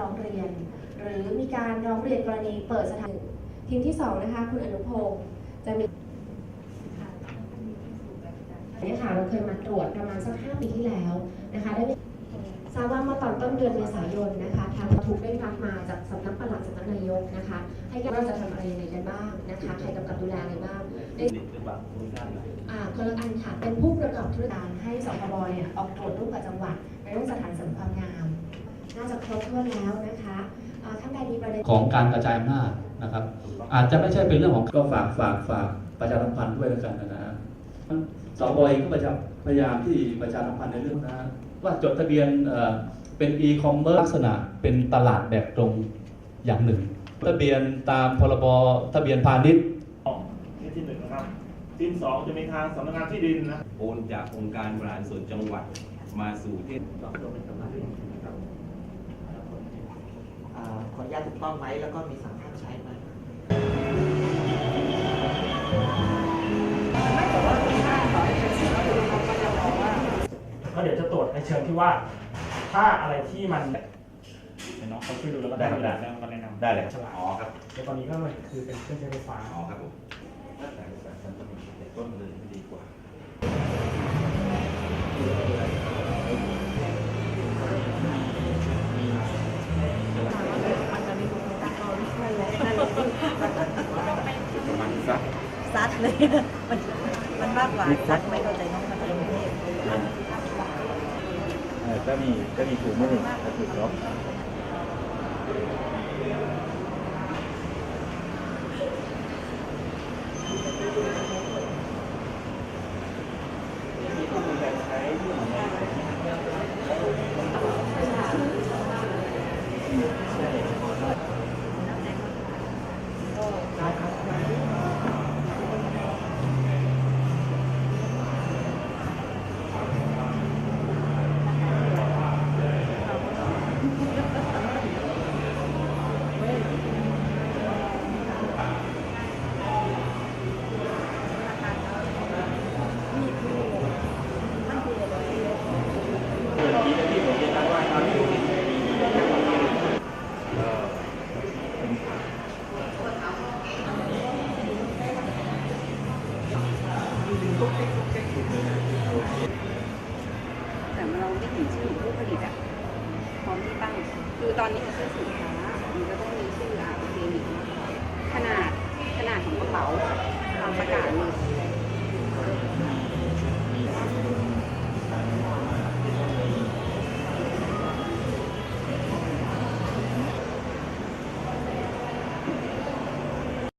ร้องเรียน หรือมีการร้องเรียนกรณีเปิดสถานทีมที่สองนะคะคุณอนุพงศ์จะมีเนี่ยค่ะเราเคยมาตรวจประมาณสักห้าปีที่แล้วนะคะได้มีทราบว่าเมื่อตอนต้นเดือนเมษายนนะคะทางถูกได้รับมาจากสำนักปลัดสำนักนายกนะคะ ให้ว่าจะทำอะไรยังไงกันบ้างนะคะใครกำกับดูแลอะไรบ้างผลิตหรือเปล่าคุณท่านนะอ่าคนละอันค่ะเป็นผู้ประกอบธุรกิจให้สคบเนี่ยออกตรวจรูปกับจังหวัดในเรื่องสถานเสริมความงาม น่าจะครบถ้วนแล้วนะคะอ่าท่านใดมีประเด็นของการกระจายอำนาจนะครับ อาจจะไม่ใช่เป็นเรื่องของก็ฝากฝากฝากประชาสัมพันธ์ด้วยแล้วกันนะฮะสบเองก็ประชาพยายามที่ประชาสัมพันธ์ในเรื่องนะฮะว่าจดทะเบียนเอ่อเป็น e-commerce ลักษณะเป็นตลาดแบบตรงอย่างหนึ่ง ทะเบียนตามพรบทะเบียนพาณิชย์นี่ที่หนึ่งนะครับที่สองจะมีทางสำนักงานที่ดินนะโอนจากองค์การบริหารส่วนจังหวัดมาสู่ที่ อ่าขออนุญาตถูกต้องไหมแล้วก็มีสั่งห้ามใช้ไหมก็เดี๋ยวจะตรวจในเชิงที่ว่า ถ้าอะไรที่มันเดี๋ยวน้องเขาช่วยดูแล้วก็ได้ได้ แล้วก็แนะนำได้เลยฉลาดอ๋อครับ แล้วตอนนี้ก็คือเป็นเครื่องใช้ไฟฟ้า อ๋อครับผม เลย มันมันมากกว่าซัดไม่เข้าใจน้องมันกรุงเทพก็มีก็มีถุงมือถ้าถูก เนาะแต่เราไม่ถึงชื่อผู้ผลิตอะพร้อมที่ตั้งคือตอนนี้ชื่อสินค้ามันก็ต้องมีชื่ออะ